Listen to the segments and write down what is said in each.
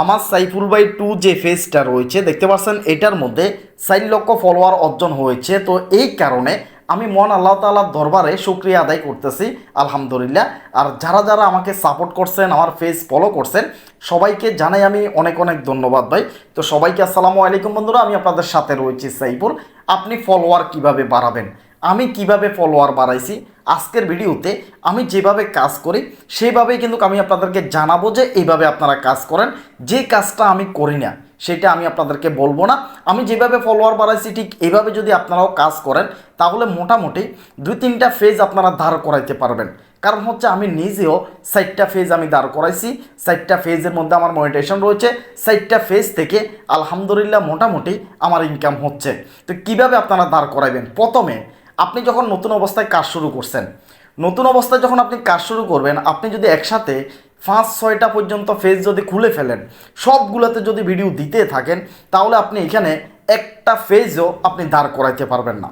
আমার সাইফুল ভাই টু যে ফেজটা রয়েছে, দেখতে পাচ্ছেন, এটার মধ্যে ষাট লক্ষ ফলোয়ার অর্জন হয়েছে। তো এই কারণে আমি মন আল্লাহ তালার দরবারে শুক্রিয়া আদায় করতেছি, আলহামদুলিল্লাহ। আর যারা যারা আমাকে সাপোর্ট করছেন, আমার ফেস ফলো করছেন, সবাইকে জানাই আমি অনেক অনেক ধন্যবাদ ভাই। তো সবাইকে আসসালামু আলাইকুম বন্ধুরা, আমি আপনাদের সাথে রয়েছি সাইফুল। আপনি ফলোয়ার কীভাবে বাড়াবেন? আমি কীভাবে ফলোয়ার বাড়াইছি? আজকের ভিডিওতে আমি যেভাবে কাজ করি, সেইভাবেই কিন্তু আমি আপনাদেরকে জানাব যে এইভাবে আপনারা কাজ করেন। যে কাজটা আমি করি না, সেটা আমি আপনাদেরকে বলব না। আমি যেভাবে ফলোয়ার বাড়াইছি, ঠিক এইভাবে যদি আপনারাও কাজ করেন, তাহলে মোটামুটি দুই তিনটা ফেজ আপনারা দাঁড় করাইতে পারবেন। কারণ হচ্ছে আমি নিজেও সাইটটা ফেজ আমি দাঁড় করাইছি। সাইটটা ফেজের মধ্যে আমার মনিটেশন রয়েছে। সাইটটা ফেজ থেকে আলহামদুলিল্লাহ মোটামুটি আমার ইনকাম হচ্ছে। তো কীভাবে আপনারা দাঁড় করাইবেন? প্রথমে আপনি যখন নতুন অবস্থায় কাজ শুরু করছেন, নতুন অবস্থায় যখন আপনি কাজ শুরু করবেন, আপনি যদি একসাথে পাঁচ, ছয়টা পর্যন্ত ফেজ যদি খুলে ফেলেন, সবগুলোতে যদি ভিডিও দিতে থাকেন, তাহলে আপনি এখানে একটা ফেজও আপনি দাঁড় করাইতে পারবেন না।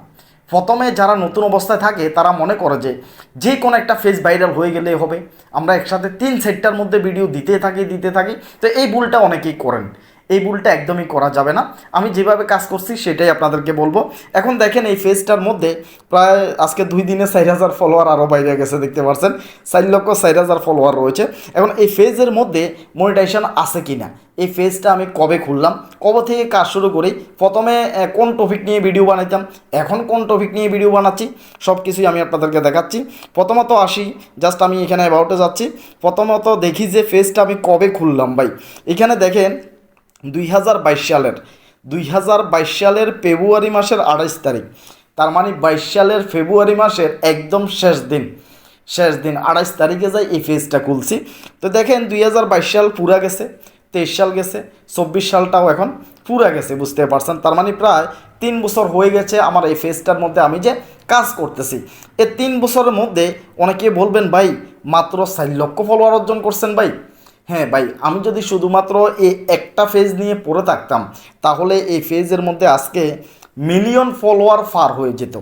প্রথমে যারা নতুন অবস্থায় থাকে, তারা মনে করে যে যে কোনো একটা ফেজ ভাইরাল হয়ে গেলেই হবে। আমরা একসাথে তিন সেটটার মধ্যে ভিডিও দিতে থাকি দিতে থাকি। তো এই ভুলটা অনেকেই করেন। এই ভুলটা একদমই করা যাবে না। আমি যেভাবে কাজ করছি সেটাই আপনাদেরকে বলব। এখন দেখেন এই ফেজটার মধ্যে প্রায় আজকে দুই দিনে চার হাজার ফলোয়ার আরও বাইরে গেছে, দেখতে পাচ্ছেন চার লক্ষ চার হাজার ফলোয়ার রয়েছে। এখন এই ফেজের মধ্যে মনিটাইজেশন আছে কি না এই ফেজটা আমি কবে খুললাম? কবে থেকে কাজ শুরু করি? প্রথমে কোন টপিক নিয়ে ভিডিও বানাইতাম? এখন কোন টপিক নিয়ে ভিডিও বানাচ্ছি? সব কিছুই আমি আপনাদেরকে দেখাচ্ছি। প্রথমত আসি জাস্ট আমি এখানে অ্যাবাউটে যাচ্ছি। প্রথমত দেখি যে ফেজটা আমি কবে খুললাম ভাই। এখানে দেখেন দুই হাজার বাইশ সালের, দুই হাজার বাইশ সালের ফেব্রুয়ারি মাসের আঠাইশ তারিখ। তার মানে বাইশ সালের ফেব্রুয়ারি মাসের একদম শেষ দিন। শেষ দিন, আঠাইশ তারিখে যাই এই ফেজটা খুলছি। তো দেখেন দুই হাজার বাইশ সাল পুরা গেছে, তেইশ সাল গেছে, চব্বিশ সালটাও এখন পুরা গেছে, বুঝতে পারছেন? তার মানে প্রায় তিন বছর হয়ে গেছে আমার এই ফেজটার মধ্যে আমি যে কাজ করতেছি। এই তিন বছরের মধ্যে অনেকে বলবেন, ভাই, মাত্র চার লক্ষ ফলোয়ার অর্জন করছেন ভাই। হ্যাঁ ভাই, আমি যদি শুধুমাত্র এই একটা ফেজ নিয়ে পড়ে থাকতাম, তাহলে এই ফেজের মধ্যে আজকে মিলিয়ন ফলোয়ার ফার হয়ে যেত।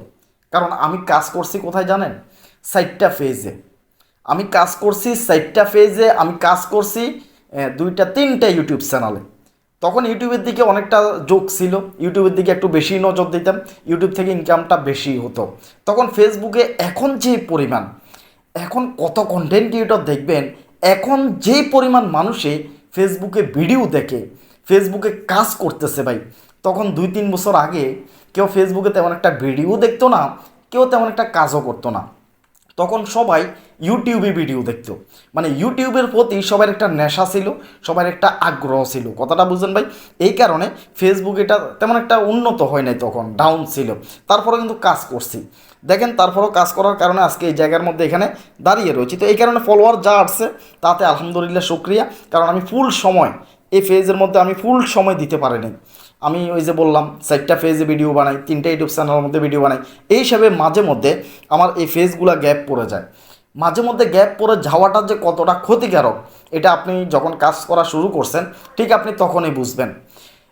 কারণ আমি কাজ করছি কোথায় জানেন? সাইটটা ফেজে আমি কাজ করছি সাইটটা ফেজে আমি কাজ করছি দুইটা, তিনটা ইউটিউব চ্যানেলে তখন ইউটিউবের দিকে অনেকটা যোগ ছিল ইউটিউবের দিকে একটু বেশি নজর দিতাম, ইউটিউব থেকে ইনকামটা বেশি হতো। তখন ফেসবুকে এখন যে পরিমাণ, এখন কত কন্টেন্ট ক্রিয়েটর দেখবেন এখন যে পরিমাণ মানুষে ফেসবুকে ভিডিও দেখে, ফেসবুকে কাজ করতেছে ভাই, তখন দুই তিন বছর আগে কেউ ফেসবুকে তেমন একটা ভিডিও দেখতো না, কেউ তেমন একটা কাজও করতো না। তখন সবাই ইউটিউবে ভিডিও দেখতো। মানে ইউটিউবের প্রতি সবার একটা নেশা ছিল, সবার একটা আগ্রহ ছিল। কথাটা বুঝলেন ভাই? এই কারণে ফেসবুক এটা তেমন একটা উন্নত হয় নাই তখন ডাউন ছিল। তারপরে কিন্তু কাজ করছি। দেখেন তারপরেও কাজ করার কারণে আজকে এই জায়গার মধ্যে এখানে দাঁড়িয়ে রয়েছি। তো এই কারণে ফলোয়ার যা আসছে, তাতে আলহামদুলিল্লাহ শুক্রিয়া। কারণ আমি ফুল সময় এই ফেজের মধ্যে আমি ফুল সময় দিতে পারিনি। আমি ওই যে বললাম, চারটা ফেজে ভিডিও বানাই, তিনটা ইউটিউব চ্যানেলের মধ্যে ভিডিও বানাই। এই হিসাবে মাঝে মধ্যে আমার এই ফেজগুলো গ্যাপ পড়ে যায়। মাঝে মধ্যে গ্যাপ পড়ে যাওয়াটা যে কতটা ক্ষতিকারক, এটা আপনি যখন কাজ করা শুরু করছেন, ঠিক আপনি তখনই বুঝবেন।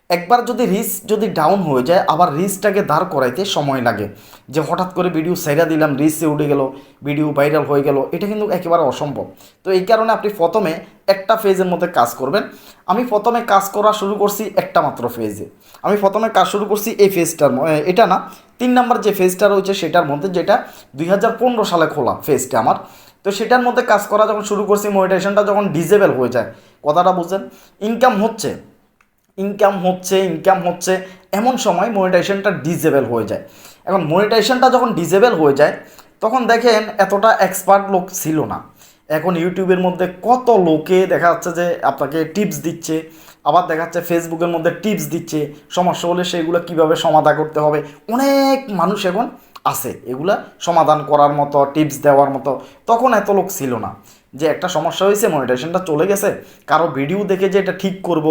একবার যদি রিস্ক যদি ডাউন হয়ে যায়, আবার রিস্কটাকে দাঁড় করাইতে সময় লাগে। যে হঠাৎ করে ভিডিও সাইরা দিলাম রিস্কে উঠে গেল ভিডিও ভাইরাল হয়ে গেল, এটা কিন্তু একেবারে অসম্ভব। তো এই কারণে আপনি প্রথমে একটা ফেজের মধ্যে কাজ করবেন। আমি প্রথমে কাজ করা শুরু করছি একটা মাত্র ফেজে আমি প্রথমে কাজ শুরু করছি এই ফেজটার এটা না, তিন নাম্বার যে ফেজটা রয়েছে সেটার মধ্যে যেটা দুই হাজার পনেরো সালে খোলা ফেজটা আমার। তো সেটার মধ্যে কাজ করা যখন শুরু করছি মনিটাইজেশনটা যখন ডিজেবল হয়ে যায়, কথাটা বুঝছেন? ইনকাম হচ্ছে ইনকাম হচ্ছে ইনকাম হচ্ছে, এমন সময় মনিটাইজেশনটা ডিজেবল হয়ে যায়। এখন মনিটাইজেশনটা যখন ডিজেবল হয়ে যায়, তখন দেখেন এতটা এক্সপার্ট লোক ছিল না। এখন ইউটিউবের মধ্যে কত লোকে দেখা যাচ্ছে যে আপনাকে টিপস দিচ্ছে, আবার দেখা যাচ্ছে ফেসবুকের মধ্যে টিপস দিচ্ছে, সমস্যা হলে সেগুলো কীভাবে সমাধান করতে হবে? অনেক মানুষ এখন আছে, এগুলা সমাধান করার মতো টিপস দেওয়ার মতো। তখন এত লোক ছিল না। যে একটা সমস্যা হয়েছে মনিটাইজেশনটা চলে গেছে, কারও ভিডিও দেখে যে এটা ঠিক করব,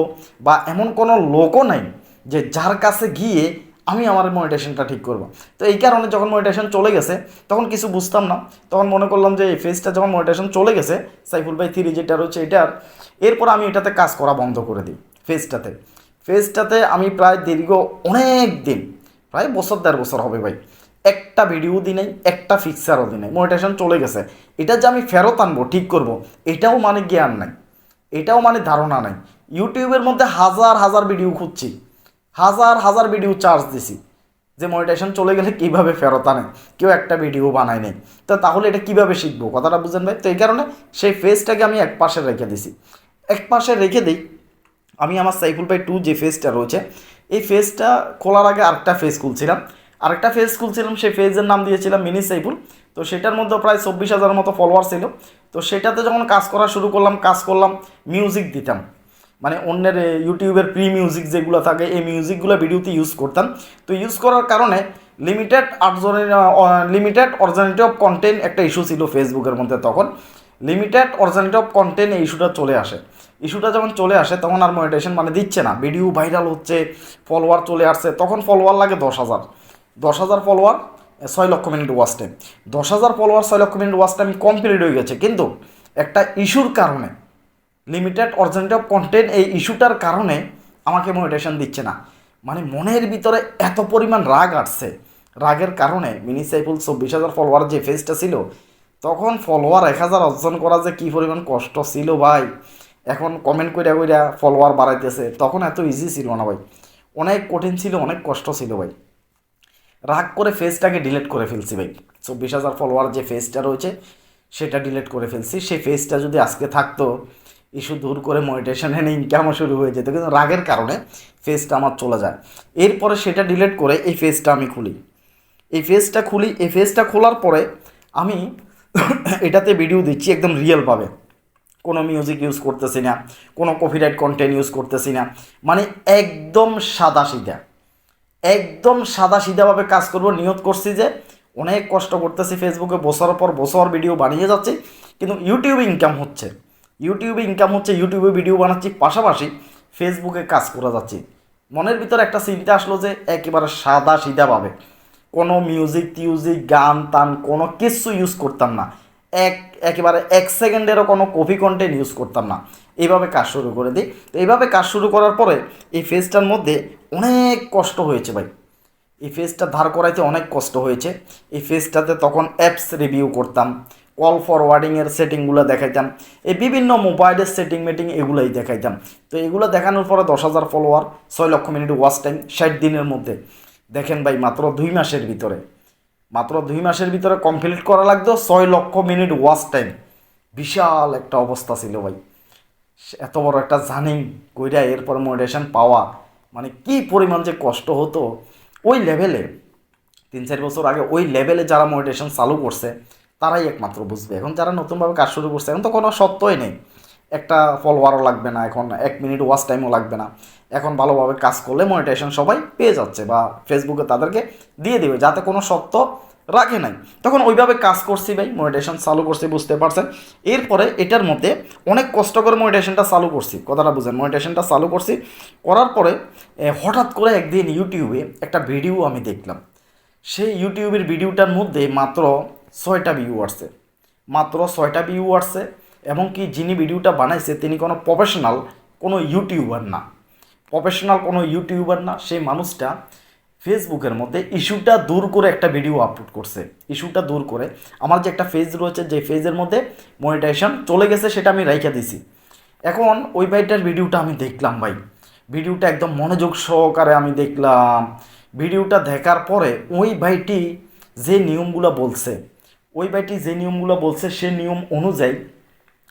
বা এমন কোনো লোকও নাই যে যার কাছে গিয়ে আমি আমার মনিটাইজেশনটা ঠিক করব। তো এই কারণে যখন মনিটাইজেশন চলে গেছে, তখন কিছু বুঝতাম না। তখন মনে করলাম যে এই ফেজটা যখন মনিটাইজেশন চলে গেছে, সাইফুল ভাই থ্রি যেটা রয়েছে এটার, এরপর আমি এটাতে কাজ করা বন্ধ করে দিই ফেজটাতে ফেজটাতে আমি প্রায় দীর্ঘ অনেক দিন, প্রায় বছর, দেড় বছর হবে ভাই। একটা ভিডিও দিই নাই একটা ফিক্সারও দিই নাই চলে গেছে। এটা যে আমি ফেরত আনব, ঠিক করব, এটাও মানে জ্ঞান নাই। এটাও মানে ধারণা নাই। ইউটিউবের মধ্যে হাজার হাজার ভিডিও খুঁজছি। হাজার হাজার ভিডিও চার্জ দিছি। যে মনিটাইজেশন চলে গেলে কীভাবে ফেরত আনে? কেউ একটা ভিডিও বানায় নেই। তো তাহলে এটা কীভাবে শিখব? কথাটা বুঝেন ভাই? তো এই কারণে সেই ফেসটাকে আমি এক পাশে রেখে দিছি। এক পাশে রেখে দিই। আমি আমার সাইফুল ভাই টু যে ফেসটা রয়েছে, এই ফেসটা খোলার আগে আরেকটা ফেস খুলছিলাম। আরেকটা ফেস খুলছিলাম, সেই ফেজের নাম দিয়েছিলাম মিনি সাইফুল তো সেটার মধ্যে প্রায় চব্বিশ হাজার মতো ফলোয়ার ছিল। তো সেটাতে যখন কাজ করা শুরু করলাম, কাজ করলাম মিউজিক দিতাম। মানে অন্যের ইউটিউবের প্রি মিউজিক যেগুলো থাকে, এই মিউজিকগুলো ভিডিওতে ইউজ করতাম। তো ইউজ করার কারণে limited limited originality of content একটা ইস্যু ছিল ফেসবুকের মধ্যে তখন। লিমিটেড অরিজিনালিটি অফ কন্টেন্ট এই ইস্যুটা চলে আসে। ইস্যুটা যখন চলে আসে, তখন আর মনিটাইজেশন মানে দিচ্ছে না। ভিডিও ভাইরাল হচ্ছে ফলোয়ার চলে আসছে, তখন ফলোয়ার লাগে দশ হাজার। দশ হাজার ফলোয়ার ছয় লক্ষ মিনিট ওয়াচ টাইম দশ হাজার ফলোয়ার ছয় লক্ষ মিনিট ওয়াচ টাইম কমপ্লিট হয়ে গেছে। কিন্তু একটা ইস্যুর কারণে লিমিটেড অরিজিনালিটি অফ কন্টেন্ট এই ইস্যুটার কারণে আমাকে মোটিভেশন দিচ্ছে না। মানে মনের ভিতরে এত পরিমাণ রাগ আসছে। রাগের কারণে মিনি সাইফুল চব্বিশ হাজার ফলোয়ার যে ফেজটা ছিল, তখন ফলোয়ার এক হাজার অর্জন করা যে কী পরিমাণ কষ্ট ছিল ভাই। এখন কমেন্ট কইরা কইরা ফলোয়ার বাড়াইতেছে, তখন এত ইজি ছিল না ভাই। অনেক কঠিন ছিল, অনেক কষ্ট ছিল ভাই। রাগ করে ফেসটাকে ডিলিট করে ফেলছি ভাই। চব্বিশ হাজার ফলোয়ার যে ফেসটা রয়েছে, সেটা ডিলিট করে ফেলছি। সেই ফেসটা যদি আজকে থাকতো ইস্যু দূর করে মনিটেশন এনে ইনকামও শুরু হয়ে যেত। কিন্তু রাগের কারণে ফেসটা আমার চলে যায়। এরপরে সেটা ডিলিট করে এই ফেসটা আমি খুলি। এই ফেসটা খুলি, এই ফেসটা খোলার পরে আমি এটাতে ভিডিও দিচ্ছি, একদম রিয়েল পাবে কোনো মিউজিক ইউজ করতেছি না, কোনো কপিরাইট কন্টেন্ট ইউজ করতেছি না। মানে একদম সাদা সিধা। একদম সাদা সিধাভাবে কাজ করব। নিয়ত করছি যে, অনেক কষ্ট করতেছি ফেসবুকে বছর পর বছর ভিডিও বানিয়ে যাচ্ছি, কিন্তু ইউটিউবে ইনকাম হচ্ছে। ইউটিউবে ইনকাম হচ্ছে ইউটিউবে ভিডিও বানাচ্ছি, পাশাপাশি ফেসবুকে কাজ করে যাচ্ছি। মনের ভিতর একটা চিন্তা আসলো যে, একেবারে সাদা সিধাভাবে কোনো মিউজিক টিউজিক, গান, টান কোনো কিছু ইউজ করতাম না। এক, একেবারে এক সেকেন্ডেরও কোনো কপি কন্টেন্ট ইউজ করতাম না। এইভাবে কাজ শুরু করে দিই। তো এইভাবে কাজ শুরু করার পরে এই ফেজটার মধ্যে অনেক কষ্ট হয়েছে ভাই। এই ফেজটা ধার করাইতে অনেক কষ্ট হয়েছে। এই ফেজটাতে তখন অ্যাপস রিভিউ করতাম কল ফরওয়ার্ডিংয়ের সেটিংগুলো দেখাইতাম, এই বিভিন্ন মোবাইলের সেটিং মেটিং এগুলোই দেখাইতাম। তো এগুলো দেখানোর পরে দশ হাজার ফলোয়ার ছয় লক্ষ মিনিট ওয়াচ টাইম ষাট দিনের মধ্যে। দেখেন ভাই, মাত্র দুই মাসের ভিতরে। মাত্র দুই মাসের ভিতরে কমপ্লিট করা লাগতো, ছয় লক্ষ মিনিট ওয়াচ টাইম বিশাল একটা অবস্থা ছিল ভাই। এত বড় একটা জার্নিং কইরা এরপর মোটিভেশন পাওয়া মানে কি পরিমাণ যে কষ্ট হতো, ওই লেভেলে তিন চার বছর আগে ওই লেভেলে যারা মোটিভেশন চালু করছে, তারাই একমাত্র বুঝবে। এখন যারা নতুনভাবে কাজ শুরু করছে, এখন তো কোনো সত্যই নেই। একটা ফলোয়ারও লাগবে না, এখন এক মিনিট ওয়াচ টাইমও লাগবে না। এখন ভালোভাবে কাজ করলে মনিটাইজেশন সবাই পেয়ে যাচ্ছে বা ফেসবুকে তাদেরকে দিয়ে দেবে, যাতে কোনো সত্য রাখে নাই। তখন ওইভাবে কাজ করছি ভাই মনিটাইজেশন চালু করছি, বুঝতে পারছেন? এরপরে এটার মধ্যে অনেক কষ্ট করে চালু করছি, কথাটা বুঝেন। মনিটাইজেশনটা চালু করছি, করার পরে হঠাৎ করে একদিন ইউটিউবে একটা ভিডিও আমি দেখলাম। সেই ইউটিউবের ভিডিওটার মধ্যে মাত্র ছয়টা ভিউ আসছে। মাত্র ছয়টা ভিউ আসছে, এবং কি যিনি ভিডিওটা বানাইছে, তিনি কোনো প্রফেশনাল কোনো ইউটিউবার না। প্রফেশনাল কোনো ইউটিউবার না, সেই মানুষটা ফেসবুকের মধ্যে ইস্যুটা দূর করে একটা ভিডিও আপলোড করছে। ইস্যুটা দূর করে। আমার যে একটা ফেজ রয়েছে, যে ফেজের মধ্যে মনিটাইজেশন চলে গেছে, সেটা আমি রাইখা দিছি। এখন ওই ভাইটার ভিডিওটা আমি দেখলাম ভাই। ভিডিওটা একদম মনোযোগ সহকারে আমি দেখলাম। ভিডিওটা দেখার পরে ওই ভাইটি যে নিয়মগুলো বলছে, ওই ভাইটি যে নিয়মগুলো বলছে, সে নিয়ম অনুযায়ী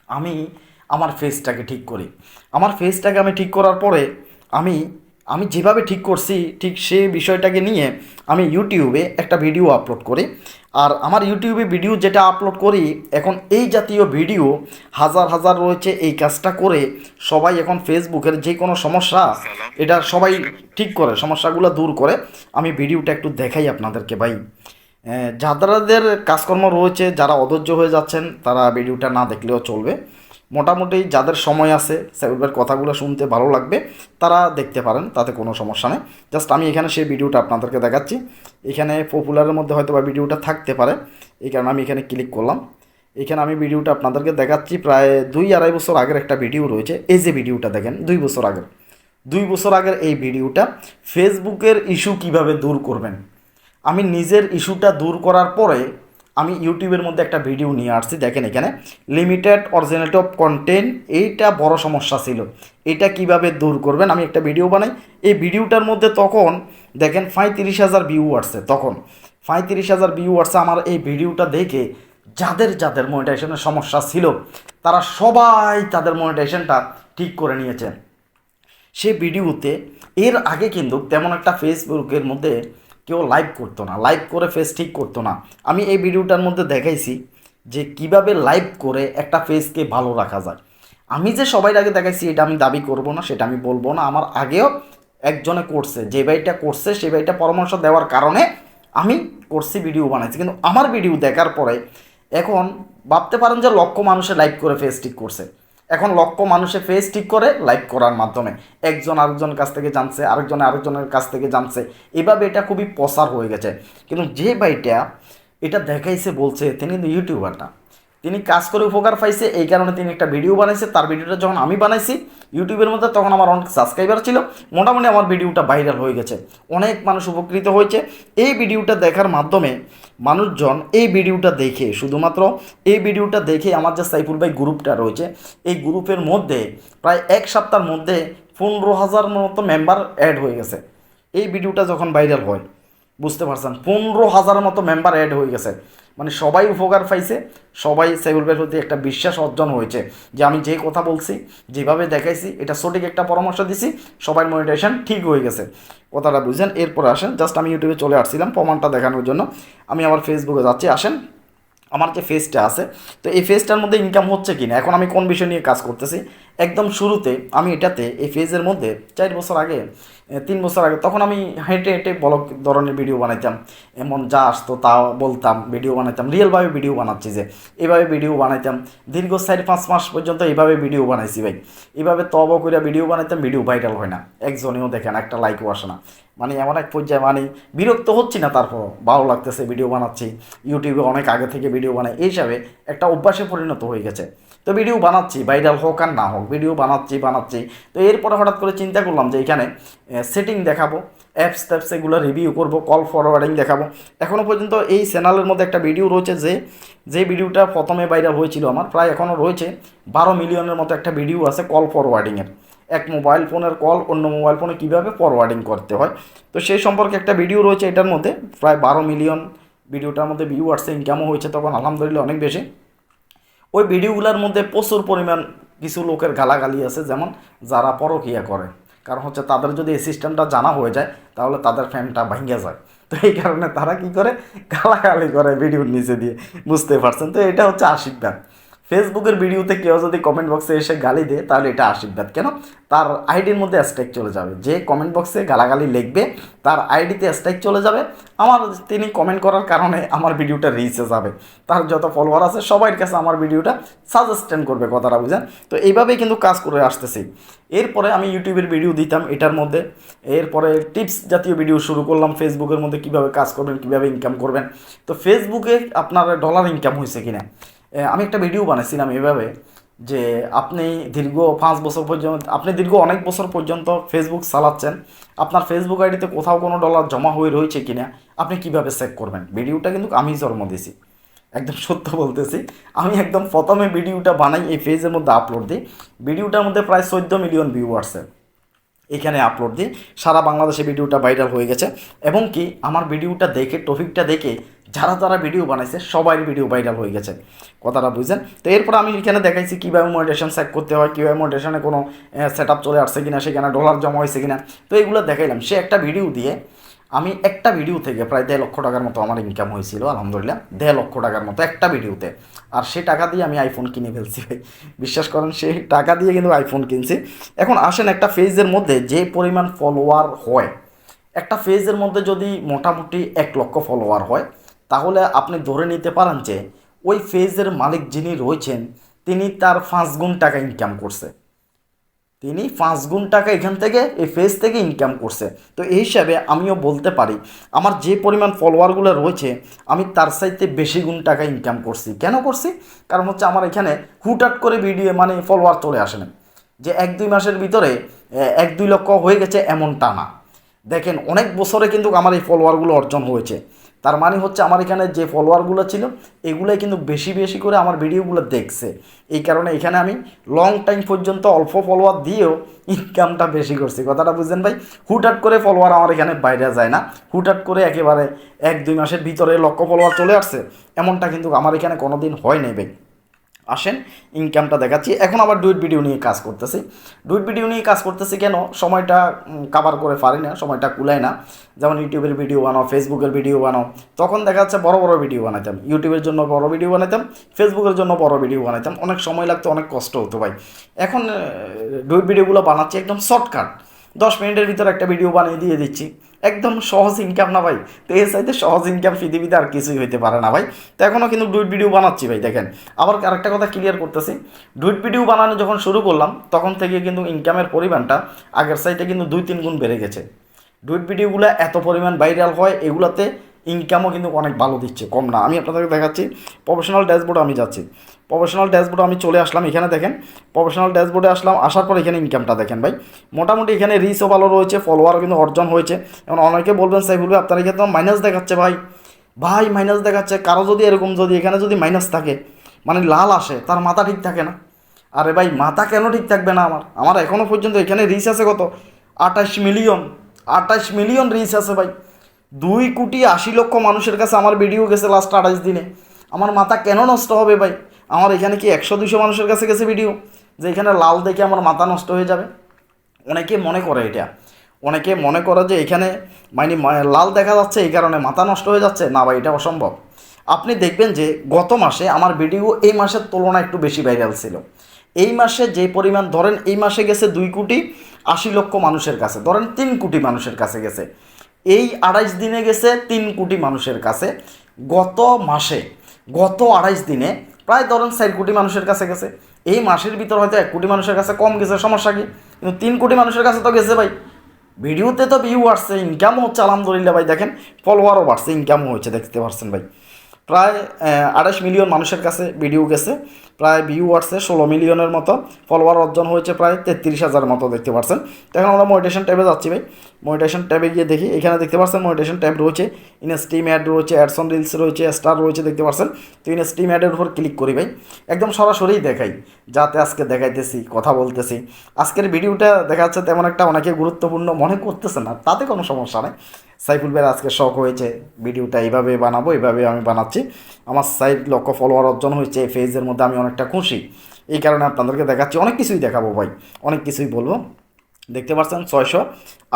আমি আমার ফেসটাকে ঠিক করি। আমার ফেসটাকে আমি ঠিক করার পরে আমি আমি যেভাবে ঠিক করছি ঠিক সে বিষয়টাকে নিয়ে আমি ইউটিউবে একটা ভিডিও আপলোড করি। আর আমার ইউটিউবে ভিডিও যেটা আপলোড করি এখন এই জাতীয় ভিডিও হাজার হাজার রয়েছে এই কাজটা করে সবাই এখন ফেসবুকের যে কোনো সমস্যা এটা সবাই ঠিক করে সমস্যাগুলো দূর করে। আমি ভিডিওটা একটু দেখাই আপনাদেরকে ভাই। যাদের কাজকর্ম রয়েছে যারা অধৈর্য হয়ে যাচ্ছেন তারা ভিডিওটা না দেখলেও চলবে। মোটামুটি যাদের সময় আছে সাইবার কথাগুলো শুনতে ভালো লাগবে, তারা দেখতে পারেন, তাতে কোনো সমস্যা নেই। জাস্ট আমি এখানে সেই ভিডিওটা আপনাদেরকে দেখাচ্ছি। এখানে পপুলারের মধ্যে হয়তো বা ভিডিওটা থাকতে পারে, এই কারণে আমি এখানে ক্লিক করলাম। এখানে আমি ভিডিওটা আপনাদেরকে দেখাচ্ছি, প্রায় দুই আড়াই বছর আগের একটা ভিডিও রয়েছে। এই যে ভিডিওটা দেখেন, দুই বছর আগের। দুই বছর আগের এই ভিডিওটা ফেসবুকের ইস্যু কীভাবে দূর করবেন? আমি নিজের ইস্যুটা দূর করার পরে আমি ইউটিউবের মধ্যে একটা ভিডিও নিয়ে আসছি, দেখেন এখানে। লিমিটেড অরিজিনালিটি অফ কন্টেন্ট এইটা বড় সমস্যা ছিল। এটা কীভাবে দূর করবেন? আমি একটা ভিডিও বানাই। এই ভিডিওটার মধ্যে তখন, দেখেন, পঁয়ত্রিশ হাজার ভিউ আসছে তখন। পঁয়ত্রিশ হাজার ভিউ আসছে আমার এই ভিডিওটা দেখে যাদের যাদের মনিটাইজেশনের সমস্যা ছিল, তারা সবাই তাদের মনিটাইজেশনটা ঠিক করে নিয়েছে। সে ভিডিওতে, এর আগে কিন্তু তেমন একটা ফেসবুকের মধ্যে কেউ লাইভ করতো না লাইভ করে ফেস ঠিক করতো না। আমি এই ভিডিওটার মধ্যে দেখাইছি যে কীভাবে লাইভ করে একটা ফেসকে ভালো রাখা যায়। আমি যে সবাই আগে দেখাইছি, এটা আমি দাবি করব না, সেটা আমি বলব না। আমার আগেও একজনে করছে, যে ভাইটা করছে, সে ভাইটা পরামর্শ দেওয়ার কারণে আমি করছি ভিডিও বানাইছি। কিন্তু আমার ভিডিও দেখার পরে এখন ভাবতে পারেন যে লক্ষ মানুষে লাইভ করে ফেস ঠিক করছে। এখন লক্ষ মানুষে ফেস ঠিক করে লাইক করার মাধ্যমে। একজন আরেকজনের কাছ থেকে জানছে, আরেকজন আরেকজনের কাছ থেকে জানছে। এভাবে এটা খুবই প্রসার হয়ে গেছে। কিন্তু যে ভাইটা এটা দেখাইছে, বলছে, তিনি কিন্তু ইউটিউবার না। তিনি কাজ করে উপকার পাইছে, এই কারণে তিনি একটা ভিডিও বানাইছে। তার ভিডিওটা যখন আমি বানাইছি, ইউটিউবের মধ্যে তখন আমার অনেক সাবস্ক্রাইবার ছিল। মোটামুটি আমার ভিডিওটা ভাইরাল হয়ে গেছে। অনেক মানুষ উপকৃত হয়েছে। এই ভিডিওটা দেখার মাধ্যমে মানুষজন এই ভিডিওটা দেখে, শুধুমাত্র এই ভিডিওটা দেখে আমার যে সাইফুল ভাই গ্রুপটা রয়েছে, এই গ্রুপের মধ্যে প্রায় এক সপ্তাহের মধ্যে পনেরো হাজার মতো মেম্বার অ্যাড হয়ে গেছে। এই ভিডিওটা যখন ভাইরাল হয়, বুঝতে পারছেন? পনেরো হাজারের মতো মেম্বার অ্যাড হয়ে গেছে। মানে সবাই উপকার পাইছে, সবাই সাইবুল ভাইয়ের প্রতি একটা বিশ্বাস অর্জন হয়েছে। যে আমি যে কথা বলছি, যেভাবে দেখাইছি, এটা সঠিক একটা পরামর্শ দিছি সবাই মনিটেশন ঠিক হয়ে গেছে। কথাটা বুঝছেন? এরপরে আসেন, জাস্ট আমি ইউটিউবে চলে আসছিলাম প্রমাণটা দেখানোর জন্য। আমি আমার ফেসবুকে যাচ্ছি, আসেন। আমার যে ফেসটা আছে, তো এই ফেসটার মধ্যে ইনকাম হচ্ছে কি না এখন আমি কোন বিষয় নিয়ে কাজ করতেছি? একদম শুরুতে আমি এটাতে, এই ফেজের মধ্যে চার বছর আগে তিন বছর আগে তখন আমি হেঁটে হেঁটে ব্লগ ধরনের ভিডিও বানাইতাম। এমন যা আসতো তা বলতাম ভিডিও বানাইতাম রিয়েলভাবে ভিডিও বানাচ্ছি যে এইভাবে ভিডিও বানাইতাম। দীর্ঘ চার পাঁচ মাস পর্যন্ত এইভাবে ভিডিও বানাইছি ভাই। এইভাবে তব করে ভিডিও বানাইতাম ভিডিও ভাইরাল হয় না। একজনেও দেখেন একটা লাইকও আসে না। মানে এমন এক পর্যায়ে মানে বিরক্ত হচ্ছি না তারপর ভালো লাগতেছে ভিডিও বানাচ্ছি। ইউটিউবে অনেক আগে থেকে ভিডিও বানাই। এই হিসাবে একটা অভ্যাসে পরিণত হয়ে গেছে। তো ভিডিও বানাচ্ছি ভাইরাল হোক আর না হোক ভিডিও বানাচ্ছি বানাচ্ছি। তো এরপরে হঠাৎ করে চিন্তা করলাম যে এখানে সেটিং দেখাবো অ্যাপস ট্যাপস এগুলো রিভিউ করব কল ফরওয়ার্ডিং দেখাবো। এখনও পর্যন্ত এই চ্যানেলের মধ্যে একটা ভিডিও রয়েছে যে যে ভিডিওটা প্রথমে ভাইরাল হয়েছিল আমার, প্রায় এখনও রয়েছে। বারো মিলিয়নের মতো একটা ভিডিও আছে কল ফরওয়ার্ডিংয়ের এক মোবাইল ফোনের কল অন্য মোবাইল ফোনে কীভাবে ফরওয়ার্ডিং করতে হয়? তো সেই সম্পর্কে একটা ভিডিও রয়েছে এটার মধ্যে, প্রায় বারো মিলিয়ন ভিডিওটার মধ্যে ভিউ আসছে ইনকামও হয়েছে তখন, আলহামদুলিল্লাহ অনেক বেশি। ওই ভিডিওগুলোর মধ্যে প্রচুর পরিমাণ কিছু লোকের গালাগালি আছে, যেমন যারা পরকিয়া করে। কারণ হচ্ছে তাদের যদি এই সিস্টেমটা জানা হয়ে যায়, তাহলে তাদের ফ্যানটা ভেঙে যায়। তো এই কারণে তারা কি করে? গালাগালি করে ভিডিওর নিচে দিয়ে। বুঝতে পারছেন? তো এটা হচ্ছে আশীর্বাদ ফেসবুকের ভিডিওতে কেউ যদি কমেন্ট বক্সে এসে গালি দেয়, তাহলে এটা আশীর্বাদ। কেন? তার আইডির মধ্যে স্ট্রাইক চলে যাবে। যে কমেন্ট বক্সে গালাগালি লিখবে, তার আইডিতে স্ট্রাইক চলে যাবে। আমার তিনি কমেন্ট করার কারণে আমার ভিডিওটা রিচে যাবে। তার যত ফলোয়ার আছে সবার কাছে আমার ভিডিওটা সাজেস্টেন্ড করবে কথাটা বুঝেন? তো এইভাবেই কিন্তু কাজ করে আসতেছি। এরপরে আমি ইউটিউবের ভিডিও দিতাম এটার মধ্যে। এরপরে টিপস জাতীয় ভিডিও শুরু করলাম। ফেসবুকের মধ্যে কীভাবে কাজ করবেন, কীভাবে ইনকাম করবেন। তো ফেসবুকে আপনার ডলার ইনকাম হয়েছে কিনা? আমি একটা ভিডিও বানাইছিলাম এভাবে যে আপনি দীর্ঘ পাঁচ বছর পর্যন্ত, আপনি দীর্ঘ অনেক বছর পর্যন্ত ফেসবুক চালাচ্ছেন। আপনার ফেসবুক আইডিতে কোথাও কোনো ডলার জমা হয়ে রয়েছে কিনা, আপনি কীভাবে চেক করবেন? ভিডিওটা কিন্তু আমি জন্ম দিয়েছি। একদম সত্য বলতেছি। আমি একদম প্রথমে ভিডিওটা বানাই, এই পেজের মধ্যে আপলোড দিই। ভিডিওটার মধ্যে প্রায় চোদ্দ মিলিয়ন ভিউ আসছে এখানে আপলোড দিই সারা বাংলাদেশে ভিডিওটা ভাইরাল হয়ে গেছে। এবং কি, আমার ভিডিওটা দেখে, টপিকটা দেখে যারা যারা ভিডিও বানাইছে সবাই ভিডিও ভাইরাল হয়ে গেছে। কথাটা বুঝছেন? তো এরপর আমি এখানে দেখাইছি কীভাবে মডিটেশন সেট করতে হয়, কীভাবে মডিটেশনে কোনো সেট চলে আসছে কিনা, সেখানে ডলার জমা হয়েছে কিনা। তো এগুলো দেখাইলাম। সে একটা ভিডিও দিয়ে আমি একটা ভিডিও থেকে প্রায় দেড় লক্ষ টাকার মতো আমার ইনকাম হয়েছিল, আলহামদুলিল্লাহ। দেড় লক্ষ টাকার মতো একটা ভিডিওতে। আর সে টাকা দিয়ে আমি আইফোন কিনে ফেলছি ভাই। বিশ্বাস করেন সেই টাকা দিয়ে কিন্তু আইফোন কিনছি। এখন আসেন একটা ফেজের মধ্যে যে পরিমাণ ফলোয়ার হয়। একটা ফেজের মধ্যে যদি মোটামুটি এক লক্ষ ফলোয়ার হয়, তাহলে আপনি ধরে নিতে পারেন যে ওই ফেজের মালিক যিনি রয়েছেন, তিনি তার পাঁচ গুণ টাকা ইনকাম করছে। তিনি পাঁচ গুণ টাকা এখান থেকে, এই ফেজ থেকে ইনকাম করছে। তো এই হিসাবে আমিও বলতে পারি, আমার যে পরিমাণ ফলোয়ারগুলো রয়েছে, আমি তার সাইতে বেশি গুণ টাকা ইনকাম করছি। কেন করছি? কারণ হচ্ছে আমার এখানে হুটহাট করে ভিডিও মানে ফলোয়ার চলে আসে না। যে এক দুই মাসের ভিতরে এক দুই লক্ষ হয়ে গেছে এমন টানা দেখেন, অনেক বছরে কিন্তু আমার এই ফলোয়ারগুলো অর্জন হয়েছে। তার মানে হচ্ছে আমার এখানে যে ফলোয়ারগুলো ছিল, এগুলোই কিন্তু বেশি বেশি করে আমার ভিডিওগুলো দেখছে। এই কারণে এখানে আমি লং টাইম পর্যন্ত অল্প ফলোয়ার দিয়েও ইনকামটা বেশি করছি। কথাটা বুঝলেন ভাই? হুটহাট করে ফলোয়ার আমার এখানে বাইরে যায় না। হুটহাট করে একেবারে এক দুই মাসের ভিতরে লক্ষ ফলোয়ার চলে আসছে। এমনটা কিন্তু আমার এখানে কোনোদিন হয় নাই ভাই। আসেন ইনকামটা দেখাচ্ছি। এখন আবার ডুইট ভিডিও নিয়ে কাজ করতেছি। ডুইট ভিডিও নিয়ে কাজ করতেছি কেন? সময়টা কাভার করে পারি না, সময়টা কুলায় না। যেমন ইউটিউবের ভিডিও বানাও ফেসবুকের ভিডিও বানাও। তখন দেখা যাচ্ছে বড় বড় ভিডিও বানাইতাম। ইউটিউবের জন্য বড় ভিডিও বানাইতাম ফেসবুকের জন্য বড় ভিডিও বানাইতাম। অনেক সময় লাগতো, অনেক কষ্ট হতো ভাই। এখন ডুইট ভিডিওগুলো বানাচ্ছি একদম শর্টকাট দশ মিনিটের ভিতরে একটা ভিডিও বানিয়ে দিয়ে দিচ্ছি। একদম সহজ ইনকাম না ভাই। তো এর সাইডে সহজ ইনকাম পৃথিবীতে আর কিছুই হইতে পারে না ভাই। তো এখনও কিন্তু ডুইট ভিডিও বানাচ্ছি ভাই, দেখেন। আবার আরেকটা কথা ক্লিয়ার করতেছি। ডুইট ভিডিও বানানো যখন শুরু করলাম, তখন থেকে কিন্তু ইনকামের পরিমাণটা আগের সাইডে কিন্তু দুই তিন গুণ বেড়ে গেছে। ডুইট ভিডিওগুলো এত পরিমাণ ভাইরাল হয়, এগুলাতে ইনকামও কিন্তু অনেক ভালো দিচ্ছে, কম না। আমি আপনাদেরকে দেখাচ্ছি প্রফেশনাল ড্যাশবোর্ড আমি যাচ্ছি। প্রফেশনাল ড্যাশবোর্ডে আমি চলে আসলাম, এখানে দেখেন। প্রফেশনাল ড্যাশবোর্ডে আসলাম, আসার পর এখানে ইনকামটা দেখেন ভাই। মোটামুটি এখানে রিচও ভালো রয়েছে ফলোয়ারও কিন্তু অর্জন হয়েছে। এবং অনেকে বলবেন, সাইফুল ভাই, আপনার এখানে তো মাইনাস দেখাচ্ছে ভাই। ভাই মাইনাস দেখাচ্ছে। কারও যদি এরকম যদি, এখানে যদি মাইনাস থাকে মানে লাল আসে, তার মাথা ঠিক থাকে না। আরে ভাই, মাথা কেন ঠিক থাকবে না আমার? আমার এখনও পর্যন্ত এখানে রিচ আছে কত? আঠাশ মিলিয়ন আঠাশ মিলিয়ন রিচ আছে ভাই। দুই কোটি আশি লক্ষ মানুষের কাছে আমার ভিডিও গেছে লাস্ট আঠাশ দিনে। আমার মাথা কেন নষ্ট হবে ভাই? আমার এখানে কি একশো, দুশো মানুষের কাছে গেছে ভিডিও যে এখানে লাল দেখে আমার মাথা নষ্ট হয়ে যাবে। অনেকে মনে করে এটা। অনেকে মনে করে যে এখানে মানে লাল দেখা যাচ্ছে, এই কারণে মাথা নষ্ট হয়ে যাচ্ছে। না ভাই, এটা অসম্ভব। আপনি দেখবেন যে গত মাসে আমার ভিডিও এই মাসের তুলনায় একটু বেশি ভাইরাল ছিল। এই মাসে যে পরিমাণ, ধরেন এই মাসে গেছে দুই কোটি আশি লক্ষ মানুষের কাছে, ধরেন তিন কোটি মানুষের কাছে গেছে। এই আড়াইশ দিনে গেছে তিন কোটি মানুষের কাছে। গত মাসে, গত আড়াইশ দিনে প্রায় ধরেন চার কোটি মানুষের কাছে গেছে। এই মাসের ভিতর হয়তো এক কোটি মানুষের কাছে কম গেছে, সমস্যা কি? কিন্তু তিন কোটি মানুষের কাছে তো গেছে ভাই। ভিডিওতে তো ভিউ আসছে ইনকামও হচ্ছে, আলহামদুলিল্লাহ ভাই, দেখেন ফলোয়ারও বাড়ছে ইনকামও হয়েছে দেখতে পারছেন ভাই। প্রায় আড়াইশ মিলিয়ন মানুষের কাছে ভিডিও গেছে। প্রায় ভিউ আসছে ষোলো মিলিয়নের মতো। ফলোয়ার অর্জন হয়েছে প্রায় তেত্রিশ হাজারের মতো, দেখতে পাচ্ছেন তো এখন আমরা মোটিভেশন ট্যাবে যাচ্ছি ভাই। মোটিভেশন ট্যাবে গিয়ে দেখি। এখানে দেখতে পাচ্ছেন মোটিভেশন ট্যাব রয়েছে। ইনস্টিম অ্যাড রয়েছে অ্যাডসন রিলস রয়েছে স্টার রয়েছে, দেখতে পাচ্ছেন তো ইনস্টিম অ্যাডের উপর ক্লিক করি ভাই। একদম সরাসরি দেখাই, যাতে আজকে দেখাইতেছি, কথা বলতেছি। আজকের ভিডিওটা দেখা যাচ্ছে তেমন একটা অনেকে গুরুত্বপূর্ণ মনে করতেছে না, তাতে কোনো সমস্যা নেই। সাইফুল ভাইয়ের আজকে শখ হয়েছে, ভিডিওটা এইভাবে বানাবো, এইভাবে আমি বানাচ্ছি। আমার সাইড লক্ষ ফলোয়ার অর্জন হয়েছে, এই ফেজের মধ্যে আমি অনেকটা খুশি। এই কারণে আপনাদেরকে দেখাচ্ছি, অনেক কিছুই দেখাবো ভাই, অনেক কিছুই বলব। দেখতে পাচ্ছেন, ছয়শো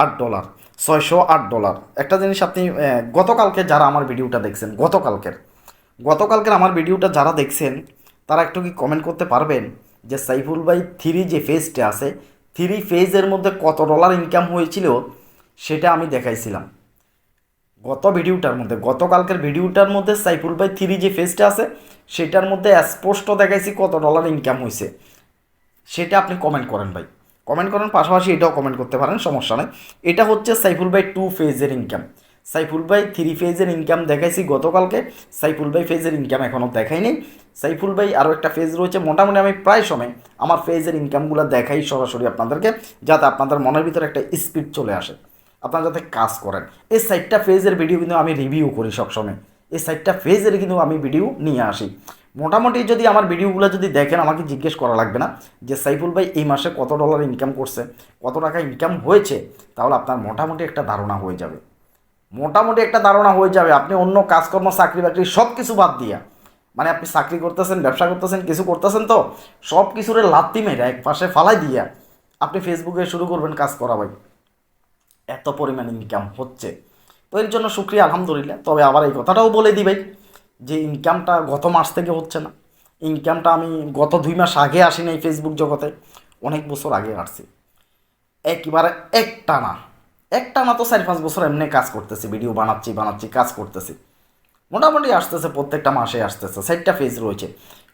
আট ডলার ছয়শো আট ডলার একটা জিনিস আপনি গতকালকে যারা আমার ভিডিওটা দেখছেন, গতকালকের গতকালকের আমার ভিডিওটা যারা দেখছেন, তারা একটু কি কমেন্ট করতে পারবেন যে সাইফুল ভাই থ্রি যে ফেজটা আছে থ্রি ফেজের মধ্যে কত ডলার ইনকাম হয়েছিল, সেটা আমি দেখাইছিলাম। গত ভিডিওটার মধ্যে, গতকালকের ভিডিওটার মধ্যে সাইফুল ভাই থ্রি যে ফেজটা আছে, সেটার মধ্যে স্পষ্ট দেখাইছি কত ডলার ইনকাম হয়েছে সেটা আপনি কমেন্ট করেন ভাই। কমেন্ট করেন, পাশাপাশি এটাও কমেন্ট করতে পারেন, সমস্যা নেই। এটা হচ্ছে সাইফুল ভাই টু ফেজের ইনকাম সাইফুল ভাই থ্রি ফেজের ইনকাম দেখাইছি গতকালকে, সাইফুল ভাই ফেজের ইনকাম এখনও দেখাই নেই। সাইফুল ভাই আরও একটা ফেজ রয়েছে, মোটামুটি আমি প্রায় সময় আমার ফেজের ইনকামগুলো দেখাই সরাসরি আপনাদেরকে, যাতে আপনাদের মনের ভিতরে একটা স্পিড চলে আসে। আপনারা যাতে কাজ করেন। এই সাইটটা ফেজের ভিডিও কিন্তু আমি রিভিউ করি সবসময়। এই সাইটটা ফেজের কিন্তু আমি ভিডিও নিয়ে আসি। মোটামুটি যদি আমার ভিডিওগুলো যদি দেখেন, আমাকে জিজ্ঞেস করা লাগবে না যে, সাইফুল ভাই, এই মাসে কত ডলার ইনকাম করছে? কত টাকা ইনকাম হয়েছে? তাহলে আপনার মোটামুটি একটা ধারণা হয়ে যাবে। মোটামুটি একটা ধারণা হয়ে যাবে। আপনি অন্য কাজকর্ম, চাকরি বাকরি সব কিছু বাদ দিয়া। মানে আপনি চাকরি করতেছেন, ব্যবসা করতেছেন, কিছু করতেছেন তো সব কিছুর লাত্তি মেরে এক পাশে ফালাই দিয়া আপনি ফেসবুকে শুরু করবেন কাজ করা ভাই। এত পরিমাণ ইনকাম হচ্ছে। তো এর জন্য সুক্রিয়া আলহামদুলিল্লাহ। তবে আবার এই কথাটাও বলে ভাই, যে ইনকামটা গত মাস থেকে হচ্ছে না। ইনকামটা আমি গত দুই মাস আগে আসি নাই ফেসবুক জগতে, অনেক বছর আগে আসছি। একবারে একটা না একটা না তো চার পাঁচ বছর এমনি কাজ করতেছি ভিডিও বানাচ্ছি বানাচ্ছি, কাজ করতেছি। মোটামুটি আসতেছে, প্রত্যেকটা মাসে আসতেছে সাইডটা ফেজ রয়েছে।